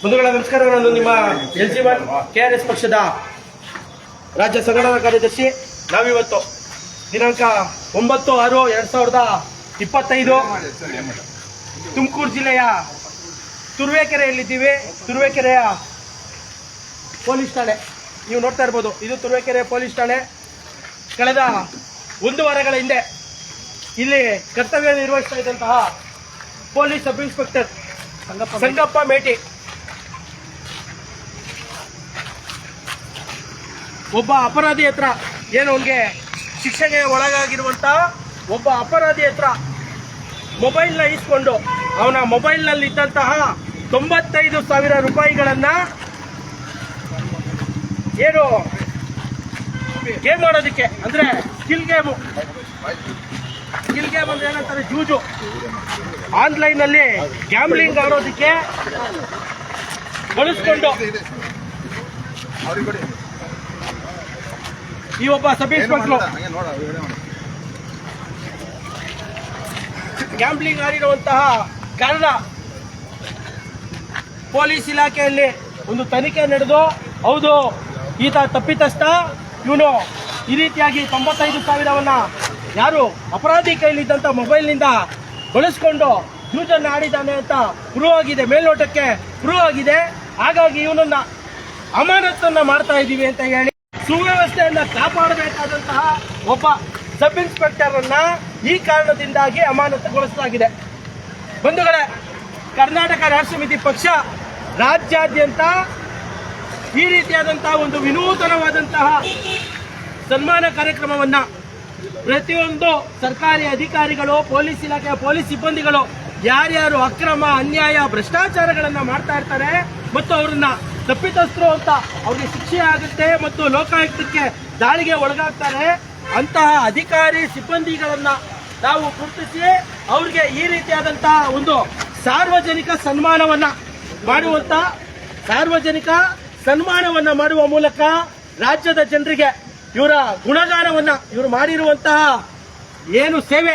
ಬಂಧುಗಳ ನಮಸ್ಕಾರ ನಾನು ನಿಮ್ಮ L G one K R S ಪಕ್ಷದ ರಾಜ್ಯ ಸಂಘಟನಾ ಕಾರ್ಯದರ್ಶಿ, ನಾವಿವತ್ತು ದಿನಾಂಕ ಒಂಬತ್ತು ಆರು ಎರಡ್ ಸಾವಿರದ ಇಪ್ಪತ್ತೈದು ತುಮಕೂರು ಜಿಲ್ಲೆಯ ತುರುವೇಕೆರೆಯಲ್ಲಿದ್ದೀವಿ. ತುರುವೇಕೆರೆಯ ಪೊಲೀಸ್ ಠಾಣೆ. ನೀವು ನೋಡ್ತಾ ಇರ್ಬೋದು, ಇದು ತುರುವೇಕೆರೆ ಪೊಲೀಸ್ ಠಾಣೆ. ಕಳೆದ ಒಂದು ವಾರಗಳ ಹಿಂದೆ ಇಲ್ಲಿ ಕರ್ತವ್ಯ ನಿರ್ವಹಿಸ್ತಾ ಇದ್ದಂತಹ police sub inspector Sangappa Meti. ಒಬ್ಬ ಅಪರಾಧಿ ಹತ್ರ ಏನು ಅವನಿಗೆ ಶಿಕ್ಷೆಗೆ ಒಳಗಾಗಿರುವಂತಹ ಒಬ್ಬ ಅಪರಾಧಿ ಹತ್ರ ಮೊಬೈಲ್ನ ಇಸ್ಕೊಂಡು ಅವನ ಮೊಬೈಲ್ನಲ್ಲಿ ಇದ್ದಂತಹ ತೊಂಬತ್ತೈದು ಸಾವಿರ ರೂಪಾಯಿಗಳನ್ನ ಏನು ಗೇಮ್ ಮಾಡೋದಕ್ಕೆ? ಅಂದ್ರೆ ಸ್ಕಿಲ್ ಗೇಮು ಸ್ಕಿಲ್ ಗೇಮ್ ಅಂದ್ರೆ ಏನಂತಾರೆ ಜೂಜು. ಆನ್ಲೈನ್ ಅಲ್ಲಿ ಗ್ಯಾಮ್ಲಿಂಗ್ ಆಡೋದಕ್ಕೆ ಬಳಸ್ಕೊಂಡು. ಈ ಒಬ್ಬ ಸಬ್ ಇನ್ಸ್ಪೆಕ್ಟರ್ ಗ್ಯಾಂಬ್ಲಿಂಗ್ ಆಡಿರುವಂತಹ ಕಾರಣ ಪೊಲೀಸ್ ಇಲಾಖೆಯಲ್ಲಿ ಒಂದು ತನಿಖೆ ನಡೆದು ಹೌದು ಈತ ತಪ್ಪಿತಸ್ಥ. ಇವನು ಈ ರೀತಿಯಾಗಿ ತೊಂಬತ್ತೈದು ಸಾವಿರವನ್ನ ಯಾರು ಅಪರಾಧಿ ಕೈಲಿದ್ದಂಥ ಮೊಬೈಲ್ನಿಂದ ಬಳಸ್ಕೊಂಡು ಯೂಸನ್ನು ಆಡಿದ್ದಾನೆ ಅಂತ ಪ್ರೂವ್ ಆಗಿದೆ, ಮೇಲ್ನೋಟಕ್ಕೆ ಪ್ರೂವ್ ಆಗಿದೆ. ಹಾಗಾಗಿ ಇವನನ್ನ ಅಮಾನತನ್ನ ಮಾಡ್ತಾ ಇದ್ದೀವಿ ಅಂತ ಹೇಳಿ ಸುವ್ಯವಸ್ಥೆಯನ್ನ ಕಾಪಾಡಬೇಕಾದಂತಹ ಒಬ್ಬ ಸಬ್ ಇನ್ಸ್ಪೆಕ್ಟರ್ ಈ ಕಾರಣದಿಂದಾಗಿ ಅಮಾನತುಗೊಳಿಸಲಾಗಿದೆ. ಬಂಧುಗಳೇ, ಕರ್ನಾಟಕ ರಾಷ್ಟ್ರ ಸಮಿತಿ ಪಕ್ಷ ರಾಜ್ಯಾದ್ಯಂತ ಈ ರೀತಿಯಾದಂತಹ ಒಂದು ವಿನೂತನವಾದಂತಹ ಸನ್ಮಾನ ಕಾರ್ಯಕ್ರಮವನ್ನ ಪ್ರತಿಯೊಂದು ಸರ್ಕಾರಿ ಅಧಿಕಾರಿಗಳು, ಪೊಲೀಸ್ ಇಲಾಖೆಯ ಪೊಲೀಸ್ ಸಿಬ್ಬಂದಿಗಳು ಯಾರ್ಯಾರು ಅಕ್ರಮ, ಅನ್ಯಾಯ, ಭ್ರಷ್ಟಾಚಾರಗಳನ್ನ ಮಾಡ್ತಾ ಇರ್ತಾರೆ ಮತ್ತು ಅವ್ರನ್ನ ತಪ್ಪಿತಸ್ಥರು ಅಂತ ಅವ್ರಿಗೆ ಶಿಕ್ಷೆ ಆಗುತ್ತೆ ಮತ್ತು ಲೋಕಾಯುಕ್ತಕ್ಕೆ ದಾಳಿಗೆ ಒಳಗಾಗ್ತಾರೆ, ಅಂತಹ ಅಧಿಕಾರಿ, ಸಿಬ್ಬಂದಿಗಳನ್ನ ನಾವು ಗುರುತಿಸಿ ಅವ್ರಿಗೆ ಈ ರೀತಿಯಾದಂತಹ ಒಂದು ಸಾರ್ವಜನಿಕ ಸನ್ಮಾನವನ್ನ ಮಾಡುವಂತ, ಸಾರ್ವಜನಿಕ ಸನ್ಮಾನವನ್ನ ಮಾಡುವ ಮೂಲಕ ರಾಜ್ಯದ ಜನರಿಗೆ ಇವರ ಗುಣಗಾನವನ್ನ ಇವರು ಮಾಡಿರುವಂತಹ ಏನು ಸೇವೆ,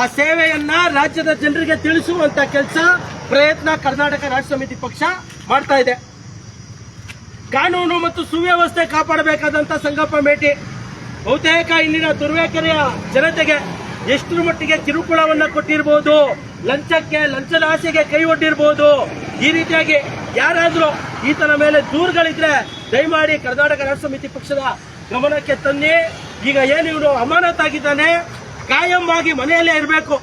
ಆ ಸೇವೆಯನ್ನ ರಾಜ್ಯದ ಜನರಿಗೆ ತಿಳಿಸುವಂತ ಕೆಲಸ ಪ್ರಯತ್ನ ಕರ್ನಾಟಕ ರಾಜ್ಯ ಸಮಿತಿ ಪಕ್ಷ ಮಾಡ್ತಾ ಇದೆ. ಕಾನೂನು ಮತ್ತು ಸುವ್ಯವಸ್ಥೆ ಕಾಪಾಡಬೇಕಾದಂತ ಸಂಗಪ್ಪ ಮೇಟಿ, ಬಹುತೇಕ ಇಲ್ಲಿನ ತುರುವೇಕೆರೆಯ ಜನತೆಗೆ ಎಷ್ಟರ ಮಟ್ಟಿಗೆ ಕಿರುಕುಳವನ್ನ ಕೊಟ್ಟಿರಬಹುದು ಲಂಚಕ್ಕೆ ಲಂಚದ ಆಸೆಗೆ ಕೈ ಒಡ್ಡಿರಬಹುದು ಈ ರೀತಿಯಾಗಿ ಯಾರಾದರೂ ಈತನ ಮೇಲೆ ದೂರುಗಳಿದ್ರೆ ದಯಮಾಡಿ ಕರ್ನಾಟಕ ರಾಜ್ಯ ಸಮಿತಿ ಪಕ್ಷದ ಗಮನಕ್ಕೆ ತನ್ನಿ ಈಗ ಏನು ಇವನು ಅಮಾನತಾಗಿದ್ದಾನೆ, ಕಾಯಂವಾಗಿ ಮನೆಯಲ್ಲೇ ಇರಬೇಕು.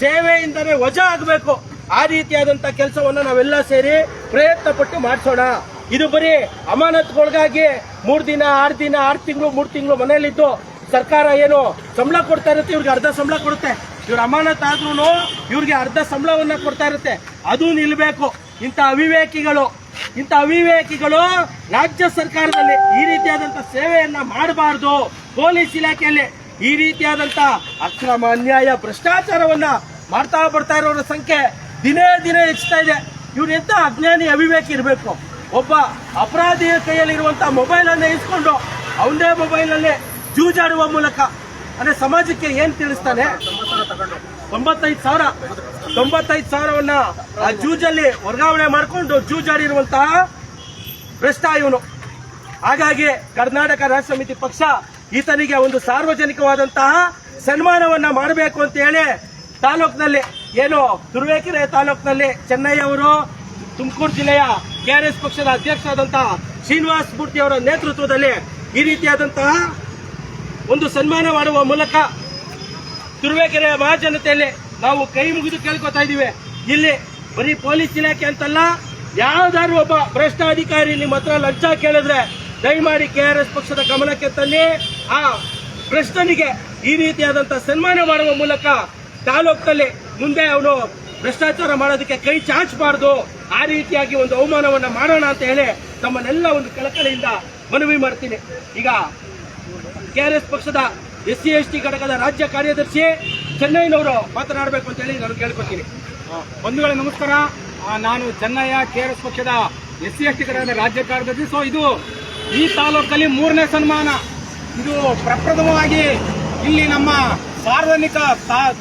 ಸೇವೆಯಿಂದಲೇ ವಜಾ ಆಗಬೇಕು. ಆ ರೀತಿಯಾದಂತ ಕೆಲಸವನ್ನ ನಾವೆಲ್ಲ ಸೇರಿ ಪ್ರಯತ್ನ ಪಟ್ಟು ಮಾಡಿಸೋಣ. ಇದು ಬರೀ ಅಮಾನತ್ಗೊಳಗಾಗಿ ಮೂರು ದಿನ, ಆರು ದಿನ, ಆರು ತಿಂಗಳು, ಮೂರು ತಿಂಗಳು ಮನೆಯಲ್ಲಿದ್ದು ಸರ್ಕಾರ ಏನು ಸಂಬಳ ಕೊಡ್ತಾ ಇರುತ್ತೆ, ಇವ್ರಿಗೆ ಅರ್ಧ ಸಂಬಳ ಕೊಡುತ್ತೆ. ಇವ್ರ ಅಮಾನತ್ ಆದ್ರೂ ಇವ್ರಿಗೆ ಅರ್ಧ ಸಂಬಳವನ್ನ ಕೊಡ್ತಾ ಇರುತ್ತೆ. ಅದು ನಿಲ್ಬೇಕು. ಇಂಥ ಅವಿವೇಕಿಗಳು. ಇಂಥ ಅವಿವೇಕಿಗಳು ರಾಜ್ಯ ಸರ್ಕಾರದಲ್ಲಿ ಈ ರೀತಿಯಾದಂತ ಸೇವೆಯನ್ನ ಮಾಡಬಾರದು. ಪೊಲೀಸ್ ಇಲಾಖೆಯಲ್ಲಿ ಈ ರೀತಿಯಾದಂತ ಅಕ್ರಮ ಅನ್ಯಾಯ, ಭ್ರಷ್ಟಾಚಾರವನ್ನ ಮಾಡ್ತಾ ಬರ್ತಾ ಇರೋರ ಸಂಖ್ಯೆ ದಿನೇ ದಿನೇ ಹೆಚ್ಚುತ್ತಾ ಇದೆ. ಇವ್ರು ಎಂತ ಅಜ್ಞಾನಿ ಅವಿವೇಕಿ ಇರಬೇಕು? ಒಬ್ಬ ಅಪರಾಧಿಯ ಕೈಯಲ್ಲಿರುವಂತ ಮೊಬೈಲ್ ಅನ್ನ ಇಸ್ಕೊಂಡು ಅವನದೇ ಮೊಬೈಲ್ನಲ್ಲಿ ಜೂಜಾಡುವ ಮೂಲಕ, ಅಂದ್ರೆ ಸಮಾಜಕ್ಕೆ ಏನ್ ತಿಳಿಸ್ತಾನೆ? ತೊಂಬತ್ತೈದು ಸಾವಿರ. ತೊಂಬತ್ತೈದು ಸಾವಿರವನ್ನ ಆ ಜೂಜಲ್ಲಿ ವರ್ಗಾವಣೆ ಮಾಡಿಕೊಂಡು ಜೂಜಾಡಿರುವಂತಹ ಭ್ರಷ್ಟ ಇವನು. ಹಾಗಾಗಿ ಕರ್ನಾಟಕ ರಾಜ್ಯ ಸಮಿತಿ ಪಕ್ಷ ಈತನಿಗೆ ಒಂದು ಸಾರ್ವಜನಿಕವಾದಂತಹ ಸನ್ಮಾನವನ್ನ ಮಾಡಬೇಕು ಅಂತ ಹೇಳಿ ತಾಲೂಕಿನಲ್ಲಿ ಏನು ತುರುವೇಕೆರೆ ತಾಲೂಕಿನಲ್ಲಿ ಚೆನ್ನೈ ಅವರು, ತುಮಕೂರು ಜಿಲ್ಲೆಯ ಕೆಆರ್ಎಸ್ ಪಕ್ಷದ ಅಧ್ಯಕ್ಷರಾದಂತಹ ಶ್ರೀನಿವಾಸ್ ಮೂರ್ತಿ ಅವರ ನೇತೃತ್ವದಲ್ಲಿ ಈ ರೀತಿಯಾದಂತಹ ಒಂದು ಸನ್ಮಾನ ಮಾಡುವ ಮೂಲಕ ತುರುವೇಕೆರೆಯ ಮಹಾಜನತೆಯಲ್ಲಿ ನಾವು ಕೈ ಮುಗಿದು ಕೇಳ್ಕೊತಾ ಇದೀವಿ ಇಲ್ಲಿ ಬರೀ ಪೊಲೀಸ್ ಇಲಾಖೆ ಅಂತಲ್ಲ, ಯಾವ್ದಾದ್ರು ಒಬ್ಬ ಭ್ರಷ್ಟ ಅಧಿಕಾರಿ ನಿಮ್ಮ ಹತ್ರ ಲಂಚ ಕೇಳಿದ್ರೆ ದಯಮಾಡಿ ಕೆ ಆರ್ ಎಸ್ ಪಕ್ಷದ ಗಮನಕ್ಕೆ ತನ್ನಿ. ಆ ಭ್ರಷ್ಟನಿಗೆ ಈ ರೀತಿಯಾದಂತಹ ಸನ್ಮಾನ ಮಾಡುವ ಮೂಲಕ ತಾಲೂಕಿನಲ್ಲಿ ಮುಂದೆ ಅವನು ಭ್ರಷ್ಟಾಚಾರ ಮಾಡೋದಕ್ಕೆ ಕೈ ಚಾಚಬಾರ್ದು. ಆ ರೀತಿಯಾಗಿ ಒಂದು ಅವಮಾನವನ್ನ ಮಾಡೋಣ ಅಂತ ಹೇಳಿ ತಮ್ಮನ್ನೆಲ್ಲ ಒಂದು ಕಳಕಳಿಯಿಂದ ಮನವಿ ಮಾಡ್ತೀನಿ. ಈಗ ಕೆ ಪಕ್ಷದ ಎಸ್ ಸಿ ಎಸ್ ಟಿ ಘಟಕದ ರಾಜ್ಯ ಕಾರ್ಯದರ್ಶಿ ಚೆನ್ನೈನವರು ಮಾತನಾಡಬೇಕು ಅಂತ ಹೇಳಿ ನಾನು ಕೇಳ್ಕೊತೀನಿ. ಬಂಧುಗಳೇ ನಮಸ್ಕಾರ. ನಾನು ಚೆನ್ನಯ್ಯ ಕೆ ಆರ್ ಎಸ್ ಪಕ್ಷದ ಎಸ್ ಸಿ ಎಸ್ ಟಿ ಘಟಕದ ರಾಜ್ಯ ಕಾರ್ಯದರ್ಶಿ. ಸೊ ಇದು ಈ ತಾಲೂಕಲ್ಲಿ ಮೂರನೇ ಸನ್ಮಾನ. ಇದು ಪ್ರಪ್ರಥಮವಾಗಿ ಇಲ್ಲಿ ನಮ್ಮ ಸಾರ್ವಜನಿಕ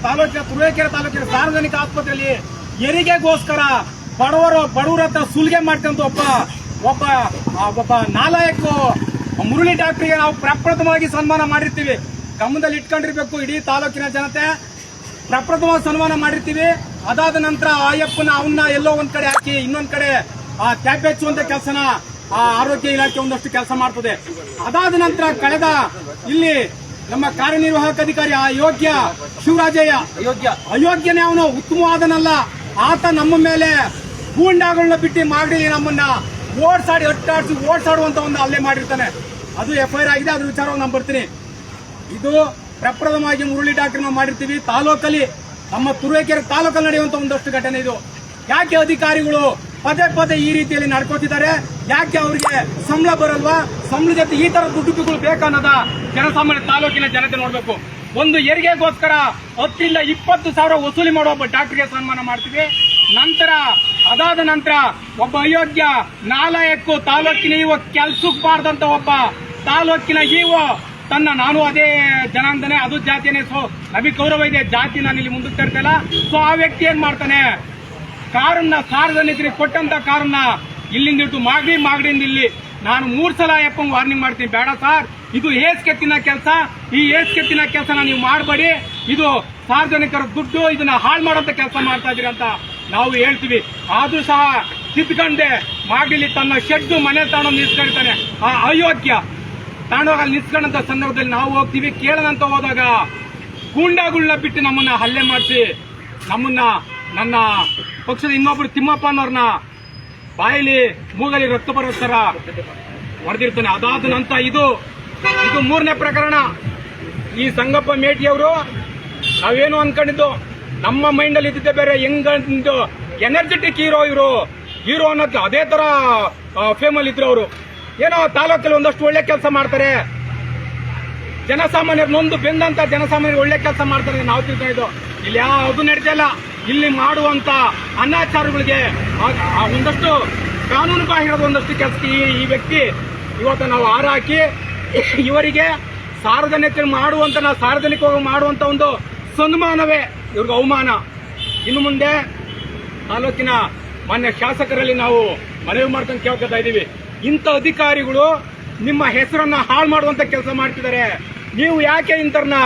ತಾಲೂಕಿನ ತುರುವೇಕೆರೆ ತಾಲೂಕಿನ ಸಾರ್ವಜನಿಕ ಆಸ್ಪತ್ರೆಯಲ್ಲಿ ಹೆರಿಗೆಗೋಸ್ಕರ ಬಡವರು ಬಡವರ ಹತ್ರ ಸುಲಿಗೆ ಮಾಡ್ಕೊಂತ ಒಬ್ಬ ಒಬ್ಬ ಒಬ್ಬ ನಾಲಾಯಕ ಮುರಳಿ ಡಾಕ್ಟ್ರಿಗೆ ನಾವು ಪ್ರಪ್ರಥಮವಾಗಿ ಸನ್ಮಾನ ಮಾಡಿರ್ತೀವಿ. ಗಮನದಲ್ಲಿ ಇಟ್ಕೊಂಡಿರ್ಬೇಕು ಇಡೀ ತಾಲೂಕಿನ ಜನತೆ. ಪ್ರಪ್ರಥಮ ಸನ್ಮಾನ ಮಾಡಿರ್ತೀವಿ. ಅದಾದ ನಂತರ ಆಯಪ್ಪನ ಅವನ್ನ ಎಲ್ಲೋ ಒಂದ್ ಕಡೆ ಹಾಕಿ ಇನ್ನೊಂದ್ ಕಡೆ ಆ ಟ್ಯಾಪ್ ಹೆಚ್ಚುವಂತ ಕೆಲಸನ ಆ ಆರೋಗ್ಯ ಇಲಾಖೆ ಒಂದಷ್ಟು ಕೆಲಸ ಮಾಡ್ತದೆ. ಅದಾದ ನಂತರ ಕಳೆದ ಇಲ್ಲಿ ನಮ್ಮ ಕಾರ್ಯನಿರ್ವಾಹಕ ಅಧಿಕಾರಿ ಆ ಯೋಗ್ಯ ಶಿವರಾಜಯ್ಯ. ಅಯೋಗ್ಯ. ಅಯೋಗ್ಯನೇ ಅವನು ಉತ್ತಮವಾದನಲ್ಲ. ಆತ ನಮ್ಮ ಮೇಲೆ ಗೂಂಡಾಗಳನ್ನ ಬಿಟ್ಟು ಮಾಡಿ ನಮ್ಮನ್ನ ಓಡ್ಸಾಡಿ ಅಟ್ಟಾಡಿಸಿ ಓಡ್ಸಾಡುವಂತ ಒಂದು ಅಲ್ಲೇ ಮಾಡಿರ್ತಾನೆ. ಅದು ಎಫ್ ಐ ಆರ್ ಆಗಿದೆ ಅದ್ರ ವಿಚಾರವನ್ನು ನಾನು ಬರ್ತೀನಿ. ಇದು ಪ್ರಪ್ರಥಮವಾಗಿ ಮುರುಳಿ ಠಾಕ್ರೆ ಮಾಡಿರ್ತೀವಿ. ತಾಲೂಕಲ್ಲಿ ನಮ್ಮ ತುರುವೇಕೆರೆ ತಾಲೂಕಲ್ಲಿ ನಡೆಯುವಂತ ಒಂದಷ್ಟು ಘಟನೆ ಇದು. ಯಾಕೆ ಅಧಿಕಾರಿಗಳು ಪದೇ ಪದೇ ಈ ರೀತಿಯಲ್ಲಿ ನಡ್ಕೋತಿದ್ದಾರೆ? ಯಾಕೆ ಅವರಿಗೆ ಸಂಬಳ ಬರಲ್ವಾ? ಸಂಬಳ ಜೊತೆ ಈ ತರ ದುಡ್ಡುಗಳು ಬೇಕನ್ನೋದ ಜನಸಾಮಾನ್ಯ ತಾಲೂಕಿನ ಜನತೆ ನೋಡಬೇಕು. ಒಂದು ಹೆರಿಗೆಗೋಸ್ಕರ ಹತ್ತಿಂದ ಇಪ್ಪತ್ತು ಸಾವಿರ ವಸೂಲಿ ಮಾಡುವ ಒಬ್ಬ ಡಾಕ್ಟರ್ಗೆ ಸನ್ಮಾನ ಮಾಡ್ತೀವಿ. ನಂತರ ಅದಾದ ನಂತರ ಒಬ್ಬ ಅಯೋಗ್ಯ ನಾಲಾಯಕ್ಕು ತಾಲೂಕಿನ ಇವ ಕೆಲ್ಸಕ್ಕೆ ಬಾರ್ದಂತ ಒಬ್ಬ ತಾಲೂಕಿನ ಇವ ತನ್ನ ನಾನು ಅದೇ ಜನಾಂಗನೇ, ಅದು ಜಾತಿನೇ. ಸೊ ನಮಗೆ ಗೌರವ ಇದೆ, ಜಾತಿ ನಾನು ಇಲ್ಲಿ ಮುಂದಕ್ಕೆ ತರ್ತಾ ಇಲ್ಲ. ಸೊ ಆ ವ್ಯಕ್ತಿ ಏನ್ ಮಾಡ್ತಾನೆ? ಕಾರನ್ನ ಸಾರ್ವಜನಿಕರಿಗೆ ಕೊಟ್ಟಂತ ಕಾರನ್ನ ಇಲ್ಲಿಂದ ಇಟ್ಟು ಮಾಗಡಿ ಮಾಗಡಿಯಿಂದ ಇಲ್ಲಿ ನಾನು ಮೂರ್ ಸಲ ಯಪ್ಪಂಗ್ ವಾರ್ನಿಂಗ್ ಮಾಡ್ತೀನಿ. ಬೇಡ ಸರ್, ಇದು ಏಸ್ಕೆತ್ತಿನ ಕೆಲಸ. ಈ ಏಸ್ಕೆತ್ತಿನ ಕೆಲಸನ ನೀವು ಮಾಡಬೇಡಿ. ಇದು ಸಾರ್ವಜನಿಕರ ದುಡ್ಡು, ಇದನ್ನ ಹಾಳು ಮಾಡೋಂತ ಕೆಲಸ ಮಾಡ್ತಾ ಇದೀರಿ ಅಂತ ನಾವು ಹೇಳ್ತೀವಿ. ಆದ್ರೂ ಸಹ ತಿದ್ಕೊಂಡೆ, ಮಾಗಡಿಲಿ ತನ್ನ ಶೆಡ್ ಮನೆ ತಾಣ ನಿಲ್ಸ್ಕೊಳ್ತಾನೆ ಆ ಅಯೋಗ್ಯ. ತಗೊಂಡೋಗಿ ಅಲ್ಲಿ ನಿಲ್ಸ್ಕೊಂಡಂತ ಸಂದರ್ಭದಲ್ಲಿ ನಾವು ಹೋಗ್ತೀವಿ. ಕೇಳದಂತ ಹೋದಾಗ ಗೂಂಡಾಗಳನ್ನ ಬಿಟ್ಟು ನಮ್ಮನ್ನ ಹಲ್ಲೆ ಮಾಡಿಸಿ, ನಮ್ಮನ್ನ, ನನ್ನ ಪಕ್ಷದ ಇನ್ನೊಬ್ರು ತಿಮ್ಮಪ್ಪ ಅನ್ನೋರ್ನ ಬಾಯಲ್ಲಿ ಮೂಗಲಿ ರಕ್ತ ಬರೋ ಹೊಡೆದಿರ್ತಾನೆ. ಅದಾದ ನಂತರ ಇದು ಇದು ಮೂರನೇ ಪ್ರಕರಣ. ಈ ಸಂಗಪ್ಪ ಮೇಟಿಯವರು ನಾವೇನು ಅನ್ಕೊಂಡಿದ್ದು? ನಮ್ಮ ಮೈಂಡ್ ಅಲ್ಲಿ ಇದ್ದಿದ್ದೆ ಬೇರೆ. ಹೆಂಗ್ ಎನರ್ಜೆಟಿಕ್ ಹೀರೋ ಇವರು. ಹೀರೋ ಅನ್ನೋದು ಅದೇ ತರ ಫೇಮಲ್ ಇದ್ರು ಅವರು. ಏನೋ ತಾಲೂಕಲ್ಲಿ ಒಂದಷ್ಟು ಒಳ್ಳೆ ಕೆಲಸ ಮಾಡ್ತಾರೆ. ಜನಸಾಮಾನ್ಯರು ನೊಂದು ಬೆಂದಂತ ಜನಸಾಮಾನ್ಯರು ಒಳ್ಳೆ ಕೆಲಸ ಮಾಡ್ತಾರೆ ನಾವು ತಿಳ್ಕೊಂಡಿದ್ದು ಇಲ್ಲಿ ಯಾವುದು ನಡೆದಿಲ್ಲ ಇಲ್ಲ. ಮಾಡುವಂತ ಅನಾಚಾರಗಳಿಗೆ ಒಂದಷ್ಟು ಕಾನೂನು ಬಾಹಿರದ ಒಂದಷ್ಟು ಕೆಲಸ ಈ ವ್ಯಕ್ತಿ ಇವತ್ತು ನಾವು ಹಾರಾಕಿ ಇವರಿಗೆ ಸಾರ್ವಜನಿಕರು ಮಾಡುವಂತ ನಾವು ಸಾರ್ವಜನಿಕವಾಗಿ ಮಾಡುವಂತ ಒಂದು ಸನ್ಮಾನವೇ ಇವ್ರಿಗೆ ಅವಮಾನ. ಇನ್ನು ಮುಂದೆ ತಾಲೂಕಿನ ಮಾನ್ಯ ಶಾಸಕರಲ್ಲಿ ನಾವು ಮನವಿ ಮಾಡ್ಕೊಂಡು ಕೇಳ್ಕೊತಾ ಇದ್ದೀವಿ. ಇಂಥ ಅಧಿಕಾರಿಗಳು ನಿಮ್ಮ ಹೆಸರನ್ನ ಹಾಳು ಮಾಡುವಂತ ಕೆಲಸ ಮಾಡ್ತಿದ್ದಾರೆ. ನೀವು ಯಾಕೆ ಇಂಥರ್ನ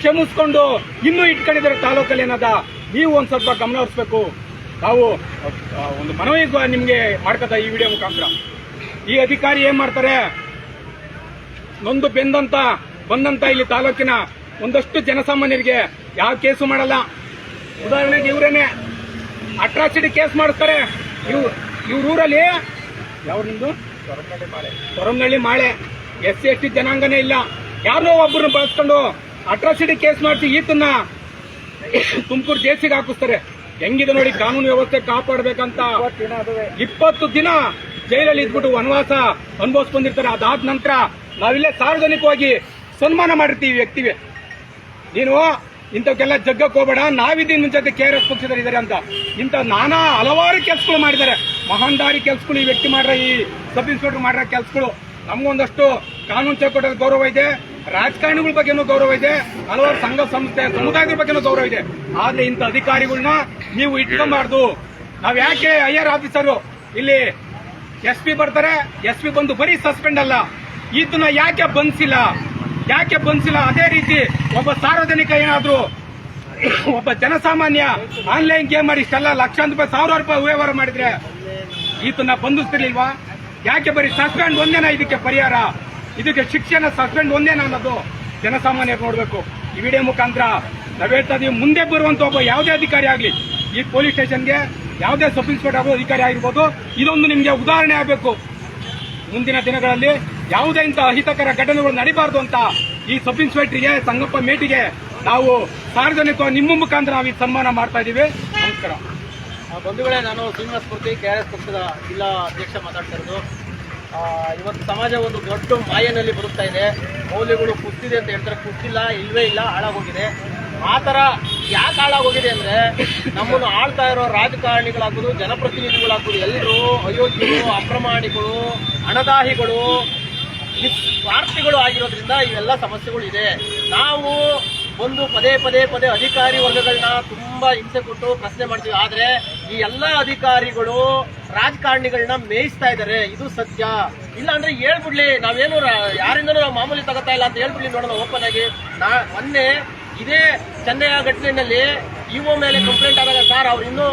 ಕ್ಷಮಿಸ್ಕೊಂಡು ಇನ್ನೂ ಇಟ್ಕೊಂಡಿದ್ದಾರೆ ತಾಲೂಕಲ್ಲಿ ಏನದ ನೀವು ಒಂದ್ ಸ್ವಲ್ಪ ಗಮನ ಹರಿಸ್ಬೇಕು. ನಾವು ಒಂದು ಮನವಿ ನಿಮಗೆ ಮಾಡ್ಕೊತಾ ಈ ವಿಡಿಯೋ ಮುಖಾಂತರ. ಈ ಅಧಿಕಾರಿ ಏನ್ ಮಾಡ್ತಾರೆ? ನೊಂದು ಬೆಂದಂತ, ಬಂದಂತ ಇಲ್ಲಿ ತಾಲೂಕಿನ ಒಂದಷ್ಟು ಜನಸಾಮಾನ್ಯರಿಗೆ ಯಾವ ಕೇಸು ಮಾಡಲ್ಲ. ಉದಾಹರಣೆಗೆ ಇವರೇನೆ ಅಟ್ರಾಸಿಟಿ ಕೇಸ್ ಮಾಡಿಸ್ತಾರೆ. ಇವ್ ಇವ್ರ ಊರಲ್ಲಿ ಯಾವ ನಿಮ್ದು? ಹೊರಮನಹಳ್ಳಿ ಮಾಳೆ. ಎಸ್ ಸಿ ಎಸ್ ಟಿ ಜನಾಂಗನೇ ಇಲ್ಲ. ಯಾರೋ ಒಬ್ಬರನ್ನ ಬಳಸ್ಕೊಂಡು ಅಟ್ರಾಸಿಟಿ ಕೇಸ್ ಮಾಡಿಸಿ ಈತನ್ನ ತುಮಕೂರು ಜೇಸಿಗೆ ಹಾಕಿಸ್ತಾರೆ. ಹೆಂಗಿದೆ ನೋಡಿ ಕಾನೂನು ವ್ಯವಸ್ಥೆ ಕಾಪಾಡಬೇಕಂತ. ಇಪ್ಪತ್ತು ದಿನ ಜೈಲಲ್ಲಿ ಇದ್ಬಿಟ್ಟು ವನವಾಸ ಅನುಭವಿಸ್ ಬಂದಿರ್ತಾರೆ ಅದಾದ ನಂತರ ನಾವಿಲ್ಲೇ ಸಾರ್ವಜನಿಕವಾಗಿ ಸನ್ಮಾನ ಮಾಡಿರ್ತೀವಿ ವ್ಯಕ್ತಿಗೆ. ನೀನು ಇಂಥವಕ್ಕೆಲ್ಲ ಜಗ್ಗಕ್ಕೆ ಹೋಗ್ಬೇಡ. ನಾವಿದ್ದೀನಿ ಮುಂಚೆ ಕೆ ಆರ್ ಎಸ್ ಪಕ್ಷದಲ್ಲಿ ಇದ್ದಾರೆ ಅಂತ. ಇಂಥ ನಾನಾ ಹಲವಾರು ಕೆಲಸಗಳು ಮಾಡಿದ್ದಾರೆ. ಮಹಾನ್ದಾರಿ ಕೆಲಸಗಳು ಈ ವ್ಯಕ್ತಿ ಮಾಡ್ರ, ಈ ಸಬ್ ಇನ್ಸ್ಪೆಕ್ಟರ್ ಮಾಡ್ರ ಕೆಲಸಗಳು. ನಮಗೊಂದಷ್ಟು ಕಾನೂನು ಚೌಕಟ್ಟದ ಗೌರವ ಇದೆ. ರಾಜಕಾರಣಿಗಳ ಬಗ್ಗೆನೂ ಗೌರವ ಇದೆ. ಹಲವಾರು ಸಂಘ ಸಂಸ್ಥೆ ಸಮುದಾಯಗಳ ಬಗ್ಗೆನೂ ಗೌರವ ಇದೆ. ಆದ್ರೆ ಇಂಥ ಅಧಿಕಾರಿಗಳನ್ನ ನೀವು ಇಟ್ಕೊಂಬಾರ್ದು. ನಾವ್ ಯಾಕೆ ಐಆರ್ ಆರ್ ಆಫೀಸರು? ಇಲ್ಲಿ ಎಸ್ ಪಿ ಬರ್ತಾರೆ, ಎಸ್ ಪಿ ಬಂದು ಬರೀ ಸಸ್ಪೆಂಡ್ ಅಲ್ಲ. ಇದನ್ನ ಯಾಕೆ ಬಂಧಿಸಿಲ್ಲ ಯಾಕೆ ಬಂಧಿಸಿಲ್ಲ ಅದೇ ರೀತಿ ಒಬ್ಬ ಸಾರ್ವಜನಿಕ ಏನಾದ್ರು, ಒಬ್ಬ ಜನಸಾಮಾನ್ಯ ಆನ್ಲೈನ್ ಗೇಮ್ ಮಾಡಿ ಇಷ್ಟೆಲ್ಲ ಲಕ್ಷಾಂತರ ರೂಪಾಯಿ ಸಾವಿರ ರೂಪಾಯಿ ವ್ಯವಹಾರ ಮಾಡಿದ್ರೆ ಈತನ ಬಂಧಿಸ್ತಿರ್ಲಿಲ್ವಾ? ಯಾಕೆ ಬರೀ ಸಸ್ಪೆಂಡ್ ಒಂದೇನಾ ಇದಕ್ಕೆ ಪರಿಹಾರ? ಇದಕ್ಕೆ ಶಿಕ್ಷೆನ ಸಸ್ಪೆಂಡ್ ಒಂದೇನಾ ಅನ್ನೋದು ಜನಸಾಮಾನ್ಯರು ನೋಡಬೇಕು. ಈ ವಿಡಿಯೋ ಮುಖಾಂತರ ನಾವು ಹೇಳ್ತಾ ಇದೀವಿ ಮುಂದೆ ಬರುವಂತ ಒಬ್ಬ ಯಾವುದೇ ಅಧಿಕಾರಿ ಆಗಲಿ, ಈ ಪೊಲೀಸ್ ಸ್ಟೇಷನ್ಗೆ ಯಾವುದೇ ಸಬ್ ಇನ್ಸ್ಪೆಕ್ಟರ್ ಆಗೋ ಅಧಿಕಾರಿ ಆಗಿರ್ಬೋದು. ಇದೊಂದು ನಿಮಗೆ ಉದಾಹರಣೆ ಆಗಬೇಕು. ಮುಂದಿನ ದಿನಗಳಲ್ಲಿ ಯಾವುದೇ ಇಂಥ ಅಹಿತಕರ ಘಟನೆಗಳು ನಡೀಬಾರದು ಅಂತ ಈ ಸಬ್ ಇನ್ಸ್ಪೆಕ್ಟರ್ಗೆ, ಸಂಗಪ್ಪ ಮೇಟಿಗೆ ನಾವು ಸಾರ್ವಜನಿಕ ನಿಮ್ಮ ಮುಖಾಂತರ ನಾವು ಈ ಸನ್ಮಾನ ಮಾಡ್ತಾ ಇದ್ದೀವಿ. ನಮಸ್ಕಾರ. ಬಂಧುಗಳೇ, ನಾನು ಶ್ರೀನಿವಾಸ ಪೂರ್ತಿ ಕೆ ಆರ್ ಎಸ್ ಪಕ್ಷದ ಜಿಲ್ಲಾ ಅಧ್ಯಕ್ಷ ಮಾತಾಡ್ತಾ ಇರೋದು. ಇವತ್ತು ಸಮಾಜ ಒಂದು ದೊಡ್ಡ ಮಾಯನಲ್ಲಿ ಬರುತ್ತಾ ಇದೆ. ಮೌಲ್ಯಗಳು ಕುಸ್ತಿದೆ ಅಂತ ಹೇಳ್ತಾರೆ. ಕುಸ್ತಿಲ್ಲ ಇಲ್ವೇ ಇಲ್ಲ, ಹಾಳಾಗೋಗಿದೆ. ಆ ಥರ ಯಾಕೆ ಹಾಳಾಗೋಗಿದೆ ಅಂದರೆ ನಮ್ಮನ್ನು ಆಳ್ತಾ ಇರೋ ರಾಜಕಾರಣಿಗಳಾಗ್ಬೋದು, ಜನಪ್ರತಿನಿಧಿಗಳಾಗ್ಬೋದು, ಎಲ್ಲರೂ ಅಯೋಗ್ಯರು, ಅಪ್ರಮಾಣಿಗಳು, ಹಣದಾಹಿಗಳು ಸ್ವಾರ್ಥಿಗಳು ಆಗಿರೋದ್ರಿಂದ ಇವೆಲ್ಲ ಸಮಸ್ಯೆಗಳು ಇದೆ. ನಾವು ಒಂದು ಪದೇ ಪದೇ ಪದೇ ಅಧಿಕಾರಿ ವರ್ಗಗಳನ್ನ ತುಂಬಾ ಹಿಂಸೆ ಕೊಟ್ಟು ಪ್ರಶ್ನೆ ಮಾಡ್ತೀವಿ. ಆದ್ರೆ ಈ ಎಲ್ಲಾ ಅಧಿಕಾರಿಗಳು ರಾಜಕಾರಣಿಗಳನ್ನ ಮೇಯಿಸ್ತಾ ಇದ್ದಾರೆ. ಇದು ಸತ್ಯ. ಇಲ್ಲ ಅಂದ್ರೆ ಹೇಳ್ಬಿಡ್ಲಿ, ನಾವೇನು ಯಾರಿಂದನೂ ನಾವು ಮಾಮೂಲಿ ತಗೋತಾ ಇಲ್ಲ ಅಂತ ಹೇಳ್ಬಿಡ್ಲಿ ನೋಡೋಣ ಓಪನ್ ಆಗಿ. ನಾ ಮೊನ್ನೆ ಇದೇ ಚೆನ್ನೈ ಘಟನೆಯಲ್ಲಿ ಇಒ ಮೇಲೆ ಕಂಪ್ಲೇಂಟ್ ಆದಾಗ ಸರ್ ಅವ್ರು ಇನ್ನೂ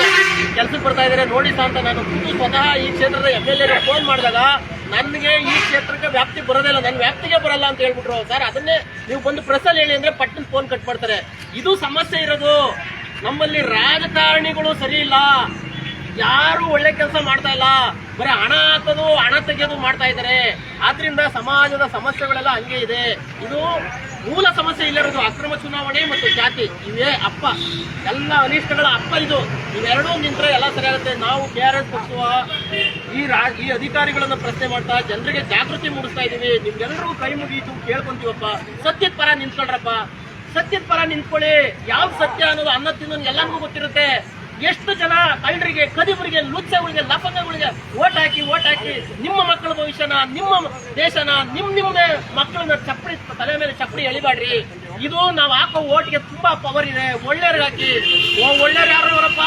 ಕೆಲ್ಸಕ್ಕೆ ಬರ್ತಾ ಇದಾರೆ. ನೋಡಿ ಸರ್ ಅಂತ ನಾನು ಸ್ವತಃ ಈ ಕ್ಷೇತ್ರದ ಎಂ ಎಲ್ ಎ ಫೋನ್ ಮಾಡಿದಾಗ ನನಗೆ ಈ ಕ್ಷೇತ್ರಕ್ಕೆ ವ್ಯಾಪ್ತಿ ಬರೋದಿಲ್ಲ ನನ್ನ ವ್ಯಾಪ್ತಿಗೆ ಬರಲ್ಲ ಅಂತ ಹೇಳ್ಬಿಟ್ರು ಸರ್, ಅದನ್ನೇ ನೀವು ಬಂದು ಪ್ರೆಸ್ಸಲ್ಲಿ ಹೇಳಿ ಅಂದ್ರೆ ಪಟ್ಟಣ ಫೋನ್ ಕಟ್ ಮಾಡ್ತಾರೆ. ಇದು ಸಮಸ್ಯೆ ಇರೋದು. ನಮ್ಮಲ್ಲಿ ರಾಜಕಾರಣಿಗಳು ಸರಿ ಇಲ್ಲ. ಯಾರು ಒಳ್ಳೆ ಕೆಲಸ ಮಾಡ್ತಾ ಇಲ್ಲ. ಬರೀ ಹಣ ಹಾಕೋದು, ಹಣ ತೆಗೆಯೋದು ಮಾಡ್ತಾ ಇದ್ದಾರೆ. ಆದ್ರಿಂದ ಸಮಾಜದ ಸಮಸ್ಯೆಗಳೆಲ್ಲ ಹಂಗೆ ಇದೆ. ಇದು ಮೂಲ ಸಮಸ್ಯೆ ಇಲ್ಲಿರೋದು ಅಕ್ರಮ ಚುನಾವಣೆ ಮತ್ತು ಜಾತಿ. ಇವೇ ಅಪ್ಪ. ಎಲ್ಲ ಅನಿಷ್ಟಗಳ ಅಪ್ಪ ಇದು. ಇವೆರಡೂ ನಿಂತರೆ ಎಲ್ಲ ಸರಿಯಾಗುತ್ತೆ. ನಾವು ಕೆ ಆರ್ ಎಸ್ ಈ ರಾ, ಈ ಅಧಿಕಾರಿಗಳನ್ನು ಪ್ರಶ್ನೆ ಮಾಡ್ತಾ ಜನರಿಗೆ ಜಾಗೃತಿ ಮೂಡಿಸ್ತಾ ಇದ್ದೀವಿ. ನಿಮ್ಗೆಲ್ಲರೂ ಕೈ ಮುಗಿಯಿತು ಕೇಳ್ಕೊಂತೀವಪ್ಪ. ಸತ್ಯದ ಪರ ನಿಂತ್ಕೊಳ್ರಪ್ಪ ಸತ್ಯದ ಪರ ನಿಂತ್ಕೊಳ್ಳಿ. ಯಾವ ಸತ್ಯ ಅನ್ನೋದು ಅನ್ನ ತಿನ್ನೋದು ಎಲ್ಲರಿಗೂ ಗೊತ್ತಿರುತ್ತೆ. ಎಷ್ಟು ಜನ ಕಳ್ಳರಿಗೆ, ಕದಿಬರಿಗೆ, ಲುಚ್ಚಗಳಿಗೆ, ಲಫಂಗಗಳಿಗೆ ಓಟ್ ಹಾಕಿ ಓಟ್ ಹಾಕಿ ನಿಮ್ಮ ಮಕ್ಕಳ ಭವಿಷ್ಯನ, ನಿಮ್ಮ ದೇಶನ, ನಿಮ್ ನಿಮ್ಮ ಮಕ್ಕಳನ್ನ ಚಪ್ಪಡಿ ತಲೆ ಚಪ್ಪಡಿ ಎಳಿಬಾಡ್ರಿ. ಇದು ನಾವು ಹಾಕೋ ಓಟ್ಗೆ ತುಂಬಾ ಪವರ್ ಇದೆ. ಒಳ್ಳೆಯವ್ರಿಗೆ ಹಾಕಿ. ಒಳ್ಳೆಯವ್ರು ಯಾರು ಅವರಪ್ಪ?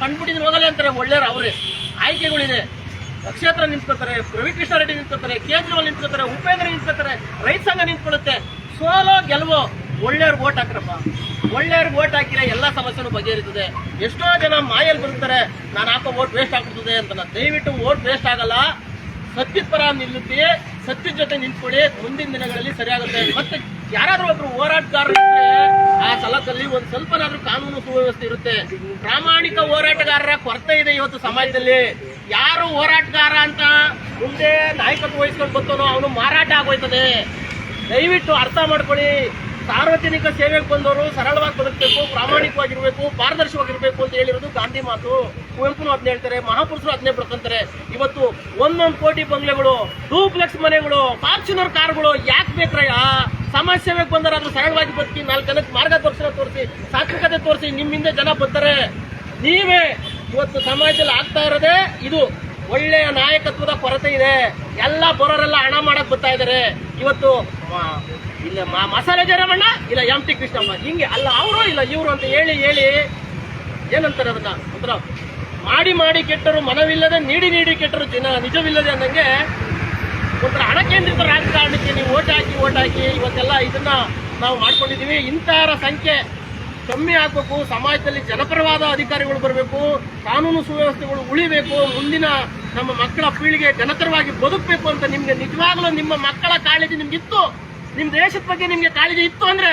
ಕಂಡುಬಿಟ್ಟಿದ್ರು ಹೋಗಲ್ಲ ಅಂತಾರೆ. ಒಳ್ಳೆಯವ್ರು ಅವರೇ. ಆಯ್ಕೆಗಳಿದೆ. ನಕ್ಷತ್ರ ನಿಂತ್ಕೋತಾರೆ ರವಿಕೃಷ್ಣ ರೆಡ್ಡಿ ನಿಂತ್ಕೋತಾರೆ ಕೇಜ್ರಿವಾಲ್ ನಿಂತ್ಕೋತಾರೆ ಉಪೇಂದ್ರ ನಿಂತ್ಕೋತಾರೆ ರೈತ ಸಂಘ ನಿಂತ್ಕೊಳ್ಳುತ್ತೆ. ಸೋಲೋ, ಗೆಲುವು, ಒಳ್ಳೆಯವ್ರು ಓಟ್ ಹಾಕ್ರಪ್ಪ. ಒಳ್ಳೆಯವ್ರಿಗೆ ಓಟ್ ಹಾಕಿದ್ರೆ ಎಲ್ಲ ಸಮಸ್ಯೆನೂ ಬಗೆಹರಿತದೆ. ಎಷ್ಟೋ ಜನ ಮಾಯಲ್ಲಿ ಬರ್ತಾರೆ ನಾನು ಹಾಕೋ ಓಟ್ ವೇಸ್ಟ್ ಆಗ್ಬಿಡ್ತದೆ ಅಂತ. ನಾನು ದಯವಿಟ್ಟು ಓಟ್ ವೇಸ್ಟ್ ಆಗಲ್ಲ. ಸತ್ಯದ ಪರ ನಿಲ್ಲುತ್ತಿ, ಸತ್ಯದ ಜೊತೆ ನಿಂತ್ಕೊಳ್ಳಿ. ಮುಂದಿನ ದಿನಗಳಲ್ಲಿ ಸರಿಯಾಗುತ್ತೆ. ಮತ್ತೆ ಯಾರಾದ್ರೂ ಒಬ್ರು ಹೋರಾಟಗಾರರು ಆ ಸ್ಥಳದಲ್ಲಿ ಒಂದ್ ಸ್ವಲ್ಪನಾದ್ರೂ ಕಾನೂನು ಸುವ್ಯವಸ್ಥೆ ಇರುತ್ತೆ. ಪ್ರಾಮಾಣಿಕ ಹೋರಾಟಗಾರರ ಕೊರತೆ ಇದೆ ಇವತ್ತು ಸಮಾಜದಲ್ಲಿ. ಯಾರು ಹೋರಾಟಗಾರ ಅಂತ ಮುಂದೆ ನಾಯಕತ್ವ ವಹಿಸ್ಕೊಂಡು ಬರ್ತಾನೋ ಅವನು ಮಾರಾಟ ಆಗೋಯ್ತದೆ. ದಯವಿಟ್ಟು ಅರ್ಥ ಮಾಡ್ಕೊಳ್ಳಿ. ಸಾರ್ವಜನಿಕ ಸೇವೆಗೆ ಬಂದವರು ಸರಳವಾಗಿ ಬದುಕಬೇಕು, ಪ್ರಾಮಾಣಿಕವಾಗಿರಬೇಕು, ಪಾರದರ್ಶಕವಾಗಿರಬೇಕು ಅಂತ ಹೇಳಿರೋದು ಗಾಂಧಿ ಮಾತು. ಕುವೆಂಪುನು ಅದನ್ನ ಹೇಳ್ತಾರೆ, ಮಹಾಪುರುಷರು ಅದನ್ನೇ ಬೆಳ್ಕೊಂತಾರೆ ಇವತ್ತು ಒಂದೊಂದು ಕೋಟಿ ಬಂಗ್ಲೆಗಳು, ಡೂಪ್ಲೆಕ್ಸ್ ಮನೆಗಳು, ಫಾರ್ಚುನರ್ ಕಾರ್ಗಳು ಯಾಕೆ ಬೇಕ್ರಯ್ಯ? ಸಮಾಜ ಸೇವೆಗೆ ಅದು ಸರಳವಾಗಿ ಬದುಕಿ ನಾಲ್ಕು ಜನಕ್ಕೆ ಮಾರ್ಗದರ್ಶನ ತೋರಿಸಿ ಸಾತ್ವಿಕತೆ ತೋರಿಸಿ ನಿಮ್ಮಿಂದ ಜನ ಬರ್ತಾರೆ. ನೀವೇ ಇವತ್ತು ಸಮಾಜದಲ್ಲಿ ಆಗ್ತಾ ಇರೋದೇ ಇದು. ಒಳ್ಳೆಯ ನಾಯಕತ್ವದ ಕೊರತೆ ಇದೆ. ಎಲ್ಲ ಬರೋರೆಲ್ಲ ಹಣ ಮಾಡಕ್ ಬರ್ತಾ ಇದಾರೆ ಇವತ್ತು ಇಲ್ಲ ಮಸಾಲೆ ಜರಮಣ್ಣ ಇಲ್ಲ, ಎಂ ಟಿ ಕೃಷ್ಣಮ್ಮ. ಹಿಂಗೆ ಅಲ್ಲ, ಅವರು ಇಲ್ಲ, ಇವರು ಅಂತ ಹೇಳಿ ಹೇಳಿ. ಏನಂತಾರೆ ಅದನ್ನ? ಒಂಥರ ಮಾಡಿ ಮಾಡಿ ಕೆಟ್ಟರು, ಮನವಿಲ್ಲದೆ ನೀಡಿ ನೀಡಿ ಕೆಟ್ಟರು ಜನ, ನಿಜವಿಲ್ಲದೆ ಅನ್ನಂಗೆ ಒಂಥರ ಹಣ ಕೇಂದ್ರಿತ ರಾಜಕಾರಣಕ್ಕೆ ನೀವು ಓಟ್ ಹಾಕಿ ಓಟ್ ಹಾಕಿ ಇವತ್ತೆಲ್ಲ ಇದನ್ನ ನಾವು ಮಾಡ್ಕೊಂಡಿದ್ದೀವಿ. ಇಂಥರ ಸಂಖ್ಯೆ ಕಮ್ಮಿ ಆಗಬೇಕು, ಸಮಾಜದಲ್ಲಿ ಜನಪರವಾದ ಅಧಿಕಾರಿಗಳು ಬರಬೇಕು, ಕಾನೂನು ಸುವ್ಯವಸ್ಥೆಗಳು ಉಳಿಬೇಕು, ಮುಂದಿನ ನಮ್ಮ ಮಕ್ಕಳ ಪೀಳಿಗೆ ಜನಪರವಾಗಿ ಬದುಕಬೇಕು ಅಂತ ನಿಮಗೆ ನಿಜವಾಗ್ಲೂ ನಿಮ್ಮ ಮಕ್ಕಳ ಕಾಳಜಿ ನಿಮ್ಗೆ ಇತ್ತು ನಿಮ್ ದೇಶದ ಬಗ್ಗೆ ನಿಮ್ಗೆ ಕಾಳಜಿ ಇತ್ತು ಅಂದ್ರೆ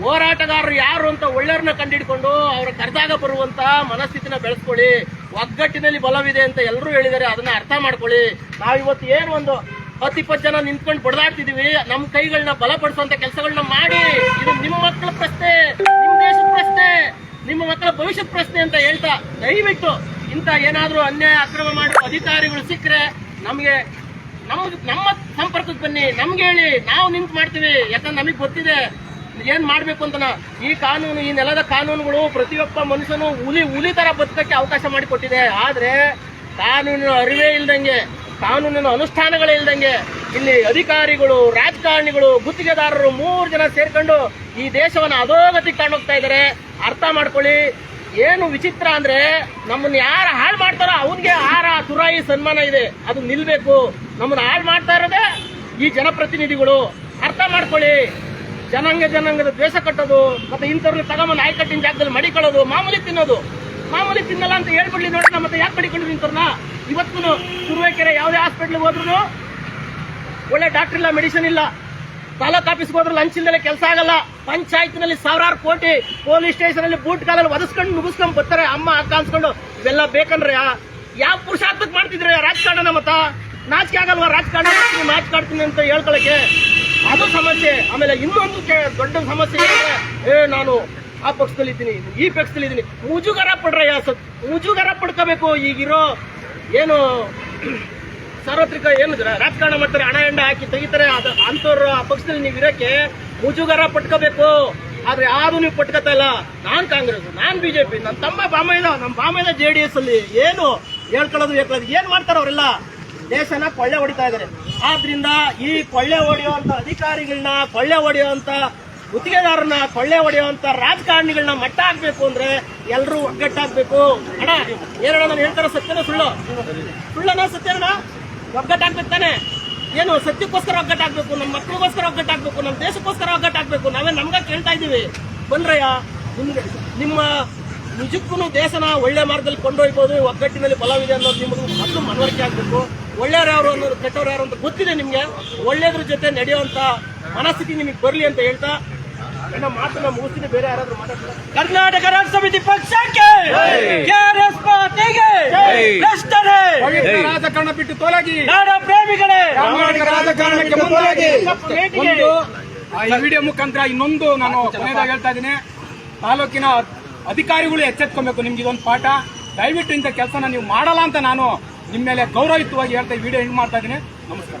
ಹೋರಾಟಗಾರರು ಯಾರು ಅಂತ ಒಳ್ಳೆಯವ್ರನ್ನ ಕಂಡಿಡ್ಕೊಂಡು ಅವ್ರ ಕರೆದಾಗ ಬರುವಂತ ಮನಸ್ಥಿತಿನ ಬೆಳೆಸ್ಕೊಳ್ಳಿ. ಒಗ್ಗಟ್ಟಿನಲ್ಲಿ ಬಲವಿದೆ ಅಂತ ಎಲ್ಲರೂ ಹೇಳಿದ್ದಾರೆ. ಅದನ್ನ ಅರ್ಥ ಮಾಡ್ಕೊಳ್ಳಿ. ನಾವ್ ಇವತ್ತು ಏನು ಒಂದು ಹತ್ತು, ಇಪ್ಪತ್ತು ಜನ ನಿಂತ್ಕೊಂಡು ಬಡದಾಡ್ತಿದೀವಿ. ನಮ್ಮ ಕೈಗಳನ್ನ ಬಲಪಡಿಸುವಂತ ಕೆಲಸಗಳನ್ನ ಮಾಡಿ. ಇದು ನಿಮ್ಮ ಮಕ್ಕಳ ಪ್ರಶ್ನೆ ನಿಮ್ಮ ದೇಶದ ಪ್ರಶ್ನೆ, ನಿಮ್ಮ ಮಕ್ಕಳ ಭವಿಷ್ಯದ ಪ್ರಶ್ನೆ ಅಂತ ಹೇಳ್ತಾ ದಯವಿಟ್ಟು ಇಂಥ ಏನಾದ್ರೂ ಅನ್ಯಾಯ, ಅಕ್ರಮ ಮಾಡುವ ಅಧಿಕಾರಿಗಳು ಸಿಕ್ಕರೆ ನಮಗೆ ನಮ್ಮ ನಮ್ಮ ಸಂಪರ್ಕಕ್ಕೆ ಬನ್ನಿ, ನಮ್ಗೆ ಹೇಳಿ, ನಾವು ನಿಂತು ಮಾಡ್ತೀವಿ, ಯಾಕಂದ್ರೆ ನಮಗೆ ಗೊತ್ತಿದೆ, ಏನ್ ಮಾಡ್ಬೇಕು ಅಂತನ ಈ ಕಾನೂನು, ಈ ನೆಲದ ಕಾನೂನುಗಳು ಪ್ರತಿಯೊಬ್ಬ ಮನುಷ್ಯನು ಹುಲಿ ಹುಲಿ ತರ ಬದುಕಕ್ಕೆ ಅವಕಾಶ ಮಾಡಿಕೊಟ್ಟಿದೆ. ಆದ್ರೆ, ಕಾನೂನಿನ ಅರಿವೇ ಇಲ್ದಂಗೆ, ಕಾನೂನಿನ ಅನುಷ್ಠಾನಗಳೇ ಇಲ್ದಂಗೆ, ಇಲ್ಲಿ ಅಧಿಕಾರಿಗಳು, ರಾಜಕಾರಣಿಗಳು, ಗುತ್ತಿಗೆದಾರರು ಮೂರು ಜನ ಸೇರ್ಕೊಂಡು ಈ ದೇಶವನ್ನು ಅಧೋಗತಿಗೆ ತಗೊಂಡೋಗ್ತಾ ಇದ್ದಾರೆ ಅರ್ಥ ಮಾಡ್ಕೊಳ್ಳಿ ಏನು ವಿಚಿತ್ರ ಅಂದ್ರೆ ನಮ್ಮನ್ನ ಯಾರು ಹಾಳು ಮಾಡ್ತಾರೋ ಅವನಿಗೆ ಆರ ತುರಾಯಿ ಸನ್ಮಾನ ಇದೆ. ಅದು ನಿಲ್ಬೇಕು. ನಮ್ಮನ್ನ ಹಾಳು ಮಾಡ್ತಾ ಇರೋದೇ ಈ ಜನಪ್ರತಿನಿಧಿಗಳು. ಅರ್ಥ ಮಾಡ್ಕೊಳ್ಳಿ. ಜನಾಂಗ ಜನಾಂಗದ ದ್ವೇಷ ಕಟ್ಟೋದು, ಮತ್ತೆ ಇಂಥವ್ರನ್ನ ತಗೊಂಬಂದು ಆಯ್ಕಟ್ಟಿನ ಜಾಗದಲ್ಲಿ ಮಡಿಕೊಳ್ಳೋದು ಮಾಮೂಲಿ ತಿನ್ನೋದು. ಮಾಮೂಲಿ ತಿನ್ನಲ್ಲ ಅಂತ ಹೇಳ್ಬಿಡ್ಲಿ ನೋಡೋಣ ಮತ್ತೆ ಯಾಕೆ ಮಡಿಕೊಂಡು ನಿಂತವ್ರನ್ನ ಇವತ್ತು ತುರುವೇಕೆರೆ ಯಾವುದೇ ಹಾಸ್ಪಿಟ್ಲಿಗೆ ಹೋದ್ರು ಒಳ್ಳೆ ಡಾಕ್ಟರ್ ಇಲ್ಲ ಮೆಡಿಸಿನ್ ಇಲ್ಲ. ತಾಲೂಕ್ ಆಫೀಸ್ಗೆ ಹೋದ್ರೆ ಲಂಚ್ ಇಲ್ದಲೆ ಕೆಲಸ ಆಗಲ್ಲ. ಪಂಚಾಯತ್ನಲ್ಲಿ ಸಾವಿರಾರು ಕೋಟಿ ಪೊಲೀಸ್ ಸ್ಟೇಷನ್ ಅಲ್ಲಿ ಬೂಟ್ ಕಾಲಲ್ಲಿ ಒದಸ್ಕೊಂಡು ಮುಗಿಸ್ಕೊಂಡು ಬರ್ತಾರೆ ಅಮ್ಮ, ಅಕ್ಕ ಅನ್ಸ್ಕೊಂಡು. ಇವೆಲ್ಲ ಬೇಕಂದ್ರೆ ಯಾವ ಪುರುಷಾರ್ಥಕ್ಕೆ ಮಾಡ್ತಿದ್ರೆ ರಾಜಕಾರಣ ಮತ ನಾಚಿಕೆ ಆಗಲ್ವಾ ರಾಜಕಾರಣ? ಮಾಡ್ತೀನಿ ನಾಚಿಕಾಡ್ತೀನಿ ಅಂತ ಹೇಳ್ಕೊಳಕ್ಕೆ ಅದು ಸಮಸ್ಯೆ. ಆಮೇಲೆ ಇನ್ನೊಂದು ದೊಡ್ಡ ಸಮಸ್ಯೆ ಏ, ನಾನು ಆ ಪಕ್ಷದಲ್ಲಿ ಇದ್ದೀನಿ, ಈ ಪಕ್ಷದಲ್ಲಿ ಇದ್ದೀನಿ. ಮುಜುಗರ ಪಡ್ರಯ್ಯ ಸತ್ ಮುಜುಗರ ಪಡ್ಕೋಬೇಕು ಈಗಿರೋ ಏನು ಸಾರ್ವತ್ರಿಕ ಏನು ರಾಜಕಾರಣ ಮಾಡ್ತಾರೆ, ಹಣ ಎಂಡ ಹಾಕಿ ತೆಗಿತಾರೆ ಅಂತವ್ರ ಆ ಪಕ್ಷದಲ್ಲಿ ನೀವು ಇರಕ್ಕೆ ಮುಜುಗರ ಪಟ್ಕೋಬೇಕು. ಆದ್ರೆ ಯಾರು ನೀವು ಪಟ್ಕೋತಾ ಇಲ್ಲ? ನಾನ್ ಕಾಂಗ್ರೆಸ್, ನಾನ್ ಬಿಜೆಪಿ ನನ್ನ ತಮ್ಮ ಬಾಮೈದ ನಮ್ಮ ಬಾಮೈದ ಜೆ ಡಿ ಎಸ್ ಅಲ್ಲಿ ಏನು ಹೇಳ್ಕೊಳ್ಳೋದು ಹೇಳ್ಕೊಳ್ಳೋದು, ಏನ್ ಮಾಡ್ತಾರ ಅವರೆಲ್ಲ? ದೇಶನ ಕೊಳ್ಳೆ ಹೊಡಿತಾ ಇದಾರೆ. ಆದ್ರಿಂದ ಈ ಕೊಳ್ಳೆ ಹೊಡೆಯುವಂತ ಅಧಿಕಾರಿಗಳನ್ನ ಕೊಳ್ಳೆ ಹೊಡೆಯುವಂತ ಗುತ್ತಿಗೆದಾರನ ಕೊಳ್ಳೆ ಹೊಡೆಯುವಂತ ರಾಜಕಾರಣಿಗಳನ್ನ ಮಟ್ಟ ಹಾಕ್ಬೇಕು ಅಂದ್ರೆ ಎಲ್ಲರೂ ಒಗ್ಗಟ್ಟಾಗ್ಬೇಕು. ಅಣ್ಣ ಏನಣ್ಣ ನಾನು ಹೇಳ್ತಾರ ಸತ್ಯನ ಸುಳ್ಳು? ಸುಳ್ಳನ ಸತ್ಯನ? ಒಗ್ಗಟ್ಟಾಗ್ಬೇಕು ತಾನೆ ಏನು, ಸತ್ಯಕ್ಕೋಸ್ಕರ ಒಗ್ಗಟ್ಟಾಗ್ಬೇಕು ನಮ್ಮ ಮಕ್ಕಳಿಗೋಸ್ಕರ ಒಗ್ಗಟ್ಟಾಗಬೇಕು ನಮ್ಮ ದೇಶಕ್ಕೋಸ್ಕರ ಒಗ್ಗಟ್ಟಾಗಬೇಕು, ನಾವೇ ನಮ್ಗ ಕೇಳ್ತಾ ಇದೀವಿ ಬಂದ್ರಯ್ಯ ನಿಮ್ಗೆ ನಿಮ್ಮ ನಿಜಕ್ಕೂ ದೇಶನ ಒಳ್ಳೆ ಮಾರ್ಗದಲ್ಲಿ ಕೊಂಡೊಯ್ಬೋದು ಒಗ್ಗಟ್ಟಿನಲ್ಲಿ ಬಲವಿದೆ ಅನ್ನೋದು ನಿಮ್ಗೆ ಮೊದಲು ಮನವರಿಕೆ ಆಗಬೇಕು. ಒಳ್ಳೆಯವ್ರು ಯಾರು ಅನ್ನೋದು, ಕೆಟ್ಟವ್ರು ಯಾರು ಅಂತ ಗೊತ್ತಿದೆ ನಿಮಗೆ. ಒಳ್ಳೆಯದ್ರ ಜೊತೆ ನಡೆಯುವಂತ ಮನಸ್ಥಿತಿ ನಿಮಗೆ ಬರಲಿ ಅಂತ ಹೇಳ್ತಾ ಕರ್ನಾಟಕ ರಾಜ್ಯ ಸಮಿತಿ ಪಕ್ಷಕ್ಕೆ ಕೆಆರ್ಎಸ್ ಪಾರ್ಟಿಗೆ ಭ್ರಷ್ಟರೇ, ರಾಜಕಾರಣ ಬಿಟ್ಟು ತೊಲಗಿ. ನಾಡ ಪ್ರೇಮಿಗಳೇ. ರಾಜಕಾರಣಕ್ಕೆ ಮುಂದಾಗಿ. ಒಂದು ಆ, ಈ ವಿಡಿಯೋ ಮುಖಾಂತರ ಇನ್ನೊಂದು ನಾನು ಕೊನೆಯದಾಗಿ ಹೇಳ್ತಾ ಇದ್ದೀನಿ. ತಾಲೂಕಿನ ಅಧಿಕಾರಿಗಳು ಎಚ್ಚೆತ್ಕೊಬೇಕು ನಿಮ್ಗೆ ಇದೊಂದು ಪಾಠ. ದಯವಿಟ್ಟು ಇಂಥ ಕೆಲಸನ ನೀವು ಮಾಡಲ್ಲ ಅಂತ ನಾನು ನಿಮ್ಮ ಮೇಲೆ ಗೌರವಯುತವಾಗಿ ಹೇಳ್ತಾ ಈ ವಿಡಿಯೋ ಹೆಂಗ್ ಮಾಡ್ತಾ ಇದ್ದೀನಿ. ನಮಸ್ಕಾರ.